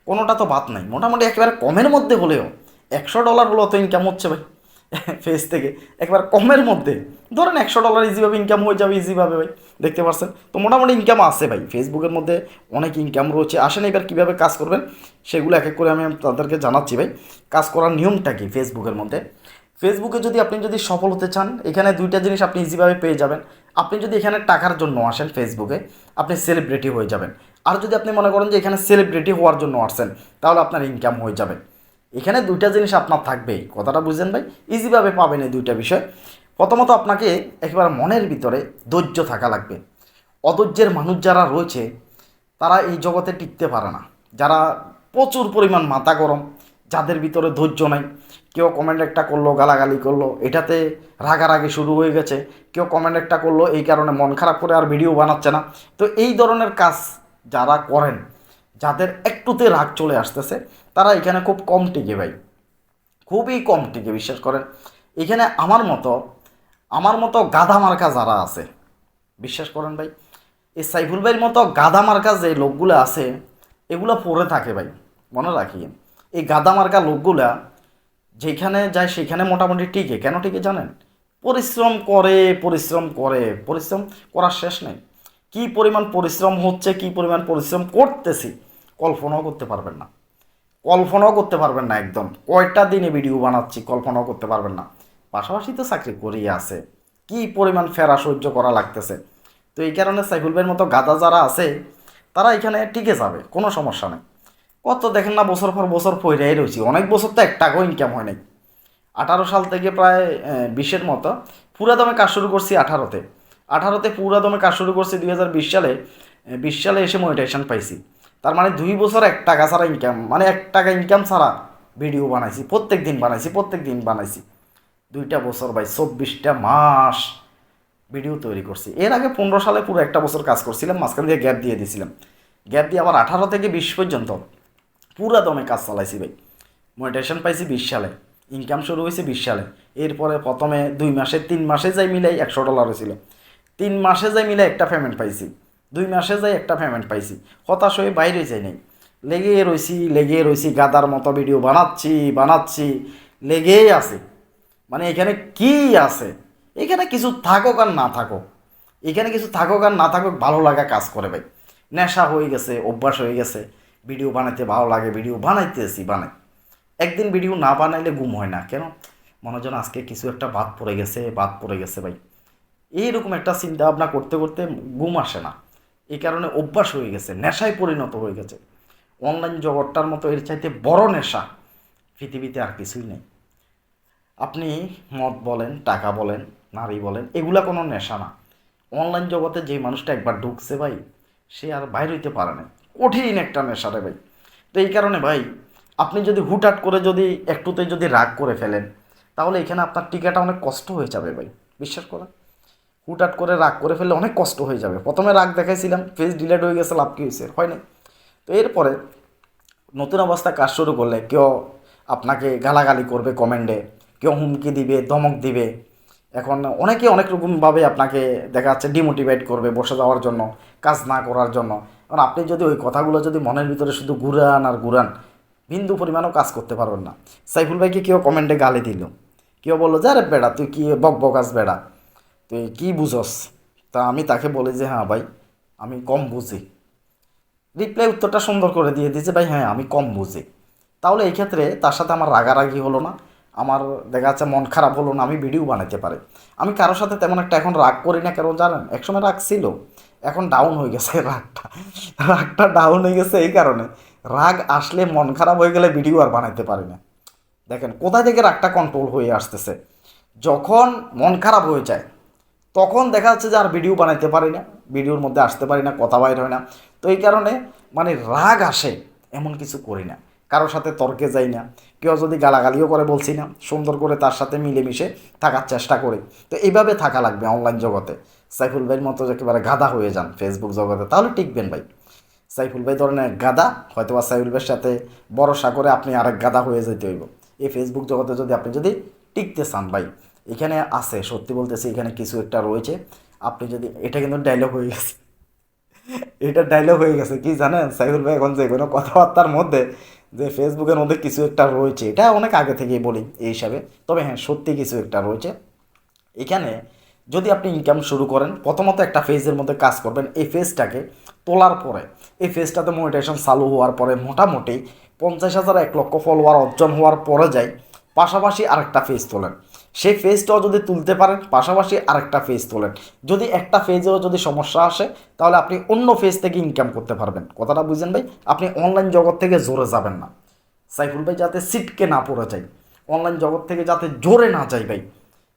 কোনোটা তো বাদ নাই, মোটামুটি একেবারে কমের মধ্যে হলেও একশো ডলার হলেও তো ইনকাম হচ্ছে ভাই। ফেস থেকে। একবার কমের মধ্যে। ধরেন একশো ডলার ইজিভাবে ইনকাম হয়ে যাবে ইজিভাবে ভাই। দেখতে পাচ্ছেন তো মোটামুটি ইনকাম আছে ভাই। ফেসবুকের মধ্যে অনেক ইনকাম রয়েছে। আসেন এবার কীভাবে কাজ করবেন? সেগুলো এক এক করে আমি তাদেরকে জানাচ্ছি ভাই। কাজ করার নিয়মটা কি ফেসবুকের মধ্যে? ফেসবুকে যদি আপনি যদি সফল হতে চান, এখানে দুইটা জিনিস আপনি ইজিভাবে পেয়ে যাবেন। আপনি যদি এখানে টাকার জন্য আসেন ফেসবুকে আপনি সেলিব্রিটি হয়ে যাবেন। আর যদি আপনি মনে করেন যে এখানে সেলিব্রিটি হওয়ার জন্য আসছেন তাহলে আপনার ইনকাম হয়ে যাবে। এখানে দুইটা জিনিস আপনার থাকবেই। কথাটা বুঝলেন ভাই? ইজিভাবে পাবেন এই দুইটা বিষয়। প্রথমত আপনাকে একেবারে মনের ভিতরে ধৈর্য থাকা লাগবে। অধৈর্যের মানুষ যারা রয়েছে, তারা এই জগতে টিকতে পারে না। যারা প্রচুর পরিমাণ মাথা গরম, যাদের ভিতরে ধৈর্য নাই। কেউ কমেন্ট একটা করল, গালাগালি করল, এটাতে রাগারাগি শুরু হয়ে গেছে। কেউ কমেন্ট একটা করল, এই কারণে মন খারাপ করে আর ভিডিও বানাচ্ছে না। তো এই ধরনের কাজ যারা করেন যাদের একটুতে রাগ চলে আসতেছে, তারা এখানে খুব কম টিকে ভাই। খুবই কম টিকে, বিশ্বাস করেন। এখানে আমার মতো আমার মতো গাধা মার্কা যারা আছে, বিশ্বাস করেন ভাই, এই সাইফুল ভাইয়ের মতো গাধা মার্কা যে লোকগুলো আছে, এগুলো পড়ে থাকে ভাই, মনে রাখি এই গাধা মার্কা লোকগুলা যেখানে যায় সেখানে মোটামুটি টিকে। কেন টিকে জানেন? পরিশ্রম করে পরিশ্রম করে, পরিশ্রম করার শেষ নেই। কি পরিমাণ পরিশ্রম হচ্ছে, কি পরিমাণ পরিশ্রম করতেছি কল্পনাও করতে পারবেন না। কল্পনাও করতে পারবেন না একদম। কয়টা দিনে ভিডিও বানাচ্ছি কল্পনাও করতে পারবেন না। পাশাপাশি তো চাকরি করিয়ে আছে। কি পরিমাণ ফেরা সহ্য করা লাগতেছে। তো এই কারণে সাইফুল ভাইয়ের মতো গাদা যারা আছে, তারা এখানে টিকে যাবে, কোনো সমস্যা নেই। কত দেখেন না, বছর পর বছর পইরাই রয়েছি। অনেক বছর তো এক টাকাও ইনকাম হয় নাই। আঠারো সাল থেকে প্রায় বিশের মতো। পুরা দমে কাজ শুরু করছি আঠারোতে। আঠারোতে পুরা দমে কাজ শুরু করছি দুই হাজার বিশ সালে। বিশ সালে এসে মনিটাইজেশন পাইছি। তার মানে দুই বছর এক টাকা ছাড়া ইনকাম মানে এক টাকা ইনকাম ছাড়া ভিডিও বানাইছি প্রত্যেক দিন বানাইছি প্রত্যেক দিন বানাইছি। দুইটা বছর ভাই, চব্বিশটা মাস ভিডিও তৈরি করছি। এর আগে পনেরো সালে পুরো একটা বছর কাজ করছিলাম, মাঝখান দিয়ে গ্যাপ দিয়ে দিয়েছিলাম। গ্যাপ দিয়ে আবার আঠারো থেকে বিশ পর্যন্ত পুরা দমে কাজ চালাইছি ভাই। মনিটাইজেশন পাইছি বিশ সালে ইনকাম শুরু হয়েছে বিশ সালে। এরপরে প্রথমে দুই মাসে, তিন মাসে যাই মিলাই একশো ডলার হয়েছিল। তিন মাসে যাই মিলে একটা পেমেন্ট পাইছি। দুই মাসে যাই একটা পেমেন্ট পাইছি। হতাশ হয়ে বাইরে যাই নাই। লেগে রয়েছি লেগে রয়েছি গাদার মতো ভিডিও বানাচ্ছি বানাচ্ছি, লেগেই আছে। মানে এখানে কি আছে? এখানে কিছু থাকুক আর না থাকুক। এখানে কিছু থাকুক আর না থাকুক ভালো লাগা কাজ করে ভাই। নেশা হয়ে গেছে, অভ্যাস হয়ে গেছে। ভিডিও বানাইতে ভালো লাগে ভিডিও বানাইতেছি, বানাই। একদিন ভিডিও না বানাইলে গুম হয় না। কেন? মনে হয় আজকে কিছু একটা বাদ পড়ে গেছে, বাদ পড়ে গেছে ভাই। এইরকম একটা চিন্তা ভাবনা করতে করতে গুম আসে না। এই কারণে অভ্যাস হয়ে গেছে, নেশায় পরিণত হয়ে গেছে। অনলাইন জগৎটার মতো এর চাইতে বড় নেশা পৃথিবীতে আর কিছুই নেই। আপনি মদ বলেন, টাকা বলেন, নারী বলেন, এগুলা কোনো নেশা না। অনলাইন জগতে যে মানুষটা একবার ঢুকছে ভাই, সে আর বাইর হইতে পারে না কঠিন একটা নেশা রে ভাই। তো এই কারণে ভাই, আপনি যদি হুটহাট করে যদি একটুতে যদি রাগ করে ফেলেন, তাহলে এখানে আপনার টিকাটা অনেক কষ্ট হয়ে যাবে ভাই। বিশ্বাস করেন? হুটহাট করে রাগ করে ফেললে অনেক কষ্ট হয়ে যাবে। প্রথমে রাগ দেখাইছিলাম ফেস ডিলেট হয়ে গেছে, লাভ কী হয়েছে? হয় নাই। তো এরপরে নতুন অবস্থায় কাজ শুরু করলে কেউ আপনাকে গালাগালি করবে কমেন্টে কেউ হুমকি দিবে, ধমক দিবে। এখন অনেকে অনেক রকমভাবে আপনাকে দেখা যাচ্ছে ডিমোটিভেট করবে বসে যাওয়ার জন্য, কাজ না করার জন্য। কারণ আপনি যদি ওই কথাগুলো যদি মনের ভিতরে শুধু ঘুরান আর ঘুরান, বিন্দু পরিমাণও কাজ করতে পারবেন না। সাইফুল ভাইকে কেউ কমেন্টে গালি দিল। কেউ বলল, যে আরে বেড়া, তুই কি বক বকাস বেড়া? তুই কী বুঝস? তা আমি তাকে বলি যে হ্যাঁ ভাই, আমি কম বুঝি। রিপ্লাই উত্তরটা সুন্দর করে দিয়ে দিয়েছে, ভাই হ্যাঁ আমি কম বুঝি। তাহলে এই ক্ষেত্রে তার সাথে আমার রাগারাগি হলো না। আমার দেখা যাচ্ছে মন খারাপ হলো না, আমি ভিডিও বানাতে পারি। আমি কারোর সাথে তেমন একটা এখন রাগ করি না কারণ জানেন? একসময় রাগ ছিল, এখন ডাউন হয়ে গেছে রাগটা। রাগটা ডাউন হয়ে গেছে এই কারণে। রাগ আসলে মন খারাপ হয়ে গেলে ভিডিও আর বানাতে পারি না। দেখেন কোথায় থেকে রাগটা কন্ট্রোল হয়ে আসতেছে? যখন মন খারাপ হয়ে যায় তখন দেখা যাচ্ছে যে আর ভিডিও বানাইতে পারি না ভিডিওর মধ্যে আসতে পারি না, কথা বাইর হয় না। তো এই কারণে মানে রাগ আসে, এমন কিছু করি না। কারোর সাথে তর্কে যাই না, কেউ যদি গালাগালিও করে বলছি না, সুন্দর করে তার সাথে মিলেমিশে থাকার চেষ্টা করি। তো এইভাবে থাকা লাগবে অনলাইন জগতে। সাইফুল ভাইয়ের মতো একেবারে গাদা হয়ে যান ফেসবুক জগতে, তাহলে টিকবেন ভাই। সাইফুল ভাই ধরনের গাদা হয়তো বা সাইফুল ভাইয়ের সাথে ভরসা করে আপনি আরেক গাদা হয়ে যেতে হইব। এই ফেসবুক জগতে যদি আপনি যদি টিকতে চান ভাই এখানে আছে, সত্যি বলতেছি, এখানে কিছু একটা রয়েছে। আপনি যদি, এটা কিন্তু ডায়লগ হয়ে গেছে। এটা ডায়লগ হয়ে গেছে, কি জানেন? সাইফুল ভাই এখন যে কোনো কথাবার্তার মধ্যে যে ফেসবুকের মধ্যে কিছু একটা রয়েছে, এটা অনেক আগে থেকেই বলি এই হিসাবে। তবে হ্যাঁ সত্যি কিছু একটা রয়েছে। এখানে যদি আপনি ইনকাম শুরু করেন, প্রথমত একটা ফেজের মধ্যে কাজ করবেন, এই ফেজটাকে তোলার পরে। এই ফেজটাতে মনিটেশন চালু হওয়ার পরে মোটামুটি পঞ্চাশ হাজার এক লক্ষ ফলোয়ার অর্জন হওয়ার পরে যায় পাশাপাশি আরেকটা ফেজ তোলেন। সেই ফেজটাও যদি তুলতে পারেন, পাশাপাশি আরেকটা ফেজ তোলেন। যদি একটা ফেজেও যদি সমস্যা আসে, তাহলে আপনি অন্য ফেজ থেকে ইনকাম করতে পারবেন। কথাটা বুঝছেন ভাই? আপনি অনলাইন জগৎ থেকে জোরে যাবেন না। সাইফুল ভাই যাতে সিটকে না পড়ে যায়। অনলাইন জগৎ থেকে যাতে জোরে না যাই ভাই।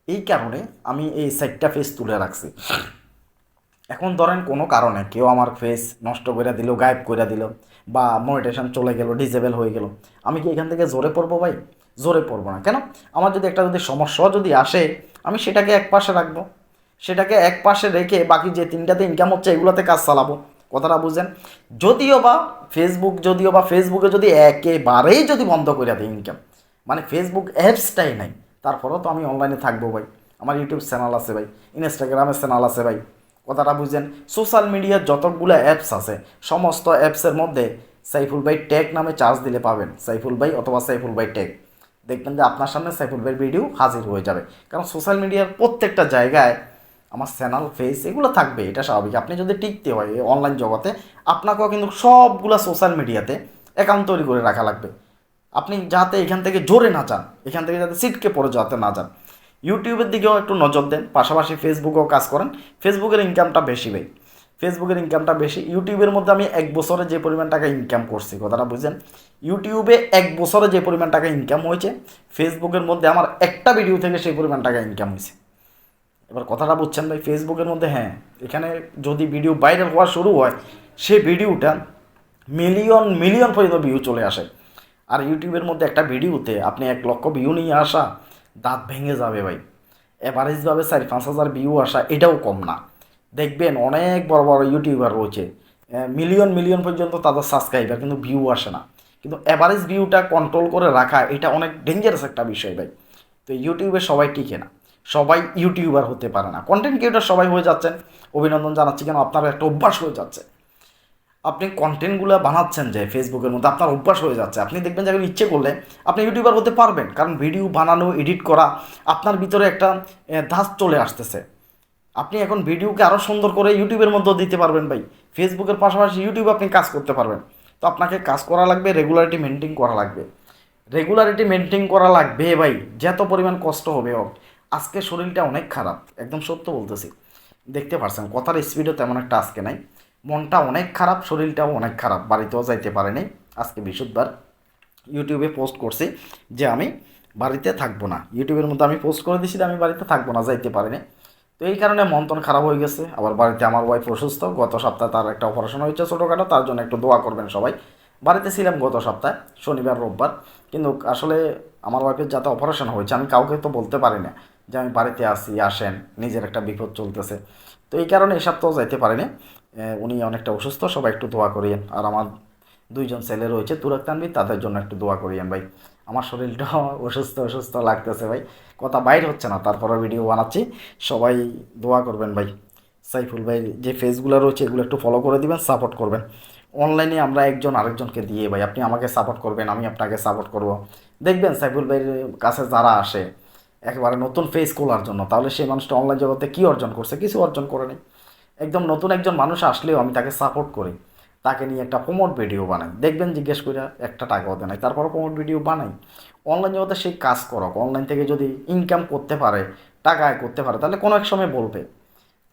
এই কারণে আমি এই সাইটটা ফেস তুলে রাখছি। এখন ধরেন কোনো কারণে কেউ আমার ফেস নষ্ট করে দিল, গায়েব করে দিল, বা মনিটেশন চলে গেল ডিজেবল হয়ে গেল। আমি কি এখান থেকে জোরে পড়ব ভাই? জোরে পড়ব না। কেন? আমার যদি একটা যদি সমস্যা যদি আসে, আমি সেটাকে এক পাশে রাখব। সেটাকে এক পাশে রেখে বাকি যে তিনটাতে ইনকাম হচ্ছে, এগুলোতে কাজ চালাবো। কথাটা বুঝেন যদিও বা ফেসবুক যদিও বা ফেসবুকে যদি একেবারেই যদি বন্ধ করে দেয় ইনকাম মানে ফেসবুক অ্যাপসটাই নাই, তারপরেও তো আমি অনলাইনে থাকব ভাই। আমার ইউটিউব চ্যানেল আছে ভাই ইনস্টাগ্রামের চ্যানেল আছে ভাই। কথাটা বুঝেন সোশ্যাল মিডিয়ার যতগুলো অ্যাপস আছে, সমস্ত অ্যাপসের মধ্যে সাইফুল ভাই ট্যাগ নামে চার্জ দিলে পাবেন। সাইফুল ভাই অথবা সাইফুল ভাই ট্যাগ দেখবেন যে আপনার সামনে সাইফুল ভাইয়ের ভিডিও হাজির হয়ে যাবে। কারণ সোশ্যাল মিডিয়ার প্রত্যেকটা জায়গায় আমার চ্যানেল ফেস এগুলো থাকবে, এটা স্বাভাবিক। আপনি যদি টিকতে হয় অনলাইন জগতে, আপনাকেও কিন্তু সবগুলো সোশ্যাল মিডিয়াতে অ্যাকাউন্ট তৈরি করে রাখা লাগবে। আপনি যাতে এখান থেকে জোরে না যান, এখান থেকে যাতে সিটকে পড়ে যাতে না যান। ইউটিউবের দিকেও একটু নজর দেন, পাশাপাশি ফেসবুকেও কাজ করেন। ফেসবুকের ইনকামটা বেশি ভাই। ফেসবুকের ইনকামটা বেশি। ইউটিউবের মধ্যে আমি এক বছরে যে পরিমাণ টাকা ইনকাম করছি, কথাটা বুঝছেন? ইউটিউবে এক বছরে যে পরিমাণ টাকা ইনকাম হয়েছে ফেসবুকের মধ্যে আমার একটা ভিডিও থেকে সেই পরিমাণ টাকা ইনকাম হয়েছে। এবার কথাটা বুঝছেন ভাই ফেসবুকের মধ্যে হ্যাঁ এখানে যদি ভিডিও ভাইরাল হওয়া শুরু হয় সেই ভিডিওটা মিলিয়ন মিলিয়ন পর্যন্ত ভিউ চলে আসে। আর ইউটিউবের মধ্যে একটা ভিডিওতে আপনি এক লক্ষ ভিউ নিয়ে আসা, দাঁত ভেঙে যাবে ভাই। এভারেজভাবে চারি পাঁচ হাজার ভিউ আসা, এটাও কম না। দেখবেন অনেক বড় বড় ইউটিউবার রয়েছে। মিলিয়ন মিলিয়ন পর্যন্ত তাদের সাবস্ক্রাইবার কিন্তু ভিউ আসে না। কিন্তু অ্যাভারেজ ভিউটা কন্ট্রোল করে রাখা, এটা অনেক ডেঞ্জারাস একটা বিষয় ভাই। তো ইউটিউবে সবাই টিকে না। সবাই ইউটিউবার হতে পারে না। কন্টেন্ট ক্রিয়েটার সবাই হয়ে যাচ্ছেন। অভিনন্দন জানাচ্ছি কেন? আপনার একটা অভ্যাস হয়ে যাচ্ছে। আপনি কন্টেন্টগুলো বানাচ্ছেন যে ফেসবুকের মধ্যে, আপনার অভ্যাস হয়ে যাচ্ছে। আপনি দেখবেন যে ইচ্ছে করলে আপনি ইউটিউবার হতে পারবেন। কারণ ভিডিও বানানো এডিট করা আপনার ভিতরে একটা ধাঁচ চলে আসতেছে। আপনি এখন ভিডিওকে আরও সুন্দর করে ইউটিউবের মধ্যেও দিতে পারবেন ভাই। ফেসবুকের পাশাপাশি ইউটিউবে আপনি কাজ করতে পারবেন। তো আপনাকে কাজ করা লাগবে রেগুলারিটি মেনটেন করা লাগবে। রেগুলারিটি মেনটেন করা লাগবে ভাই, যত পরিমাণ কষ্ট হবে হোক। আজকে শরীরটা অনেক খারাপ, একদম সত্য বলতেছি। দেখতে পারছেন, কথার স্পিডও তেমন একটা আজকে নাই। মনটা অনেক খারাপ, শরীরটাও অনেক খারাপ, বাড়িতেও যাইতে পারেনি আজকে বৃহস্পতিবার, ইউটিউবে পোস্ট করছি যে আমি বাড়িতে থাকব না। ইউটিউবের মধ্যে আমি পোস্ট করে দিয়েছি যে আমি বাড়িতে থাকব না, যাইতে পারিনি তো এই কারণে মন খারাপ হয়ে গেছে। আবার বাড়িতে আমার ওয়াইফ অসুস্থ। গত সপ্তাহে তার একটা অপারেশন হয়েছে ছোটোখাটো, তার জন্য একটু দোয়া করবেন সবাই। বাড়িতে ছিলাম গত সপ্তাহে, শনিবার, রোববার। কিন্তু আসলে আমার ওয়াইফের যাতে অপারেশন হয়েছে, আমি কাউকে তো বলতে পারি না যে আমি বাড়িতে আসি আসেন, নিজের একটা বিপদ চলতেছে। তো এই কারণে এই সপ্তাহ যাইতে পারিনি। উনি অনেকটা অসুস্থ, সবাই একটু দোয়া করিয়েন। আর আমার দুইজন ছেলে রয়েছে তুরাক তানবি তাদের জন্য একটু দোয়া করিয়েন ভাই। আমার শরীরটা অসুস্থ অসুস্থ লাগতেছে ভাই। কথা বাইর হচ্ছে না তারপরে ভিডিও বানাচ্ছি। সবাই দোয়া করবেন ভাই। সাইফুল ভাই, যে ফেসগুলো রয়েছে, এগুলো একটু ফলো করে দিবেন সাপোর্ট করবেন। অনলাইনে আমরা একজন আরেকজনকে দিয়ে ভাই, আপনি আমাকে সাপোর্ট করবেন, আমি আপনাকে সাপোর্ট করব। দেখবেন সাইফুল ভাইয়ের কাছে যারা আসে, একেবারে নতুন ফেস খোলার জন্য, তাহলে সেই মানুষটা অনলাইন জগতে কী অর্জন করছে, কিছু অর্জন করে করেনি একদম নতুন একজন মানুষ আসলেও আমি তাকে সাপোর্ট করি। তাকে নিয়ে একটা প্রমোট ভিডিও বানাই। দেখবেন জিজ্ঞেস করে একটা টাকাও দেয় নাই তারপরে প্রমোট ভিডিও বানাই। অনলাইন জগতে সেই কাজ করক অনলাইন থেকে যদি ইনকাম করতে পারে, টাকা আয় করতে পারে, তাহলে কোনো এক সময় বলবে।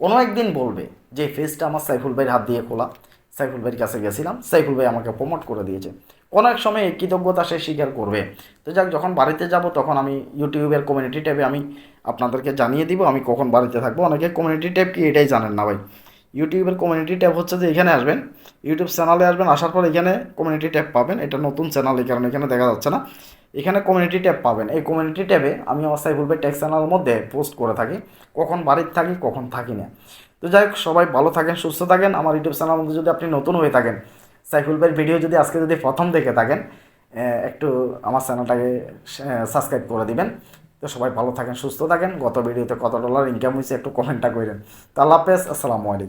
কোনো একদিন বলবে যে ফেসটা আমার সাইফুল ভাইয়ের হাত দিয়ে খোলা। সাইফুল ভাইয়ের কাছে গেছিলাম, সাইফুল ভাই আমাকে প্রমোট করে দিয়েছে। কোনো এক সময় কৃতজ্ঞতা সে স্বীকার করবে। তো যাক, যখন বাড়িতে যাব, তখন আমি ইউটিউবের কমিউনিটি ট্যাবে আমি আপনাদেরকে জানিয়ে দিব, আমি কখন বাড়িতে থাকব। অনেকে কমিউনিটি ট্যাব কি এটাই জানেন না ভাই। ইউটিউবের কমিউনিটি ট্যাব হচ্ছে যে এখানে আসবেন। ইউটিউব চ্যানেলে আসবেন, আসার পর এখানে কমিউনিটি ট্যাব পাবেন। এটা নতুন চ্যানেল এই কারণে এখানে দেখা যাচ্ছে না। এখানে কমিউনিটি ট্যাব পাবেন। এই কমিউনিটি ট্যাবে আমি আমার সাইফুল ভাই টেক্স চ্যানেলের মধ্যে পোস্ট করে থাকি। কখন বাড়িতে থাকি, কখন থাকি না। তো যাই হোক, সবাই ভালো থাকেন, সুস্থ থাকেন। আমার ইউটিউব চ্যানেলের মধ্যে যদি আপনি নতুন হয়ে থাকেন সাইফুল ভাইয়ের ভিডিও যদি আজকে যদি প্রথম দেখে থাকেন একটু আমার চ্যানেলটাকে সাবস্ক্রাইব করে দিবেন। তো সবাই ভালো থাকেন, সুস্থ থাকেন। গত ভিডিওতে কত ডলার ইনকাম হয়েছে, একটু কমেন্টটা করেন তো আল্লাহ হাফেজ, আসসালামু আলাইকুম।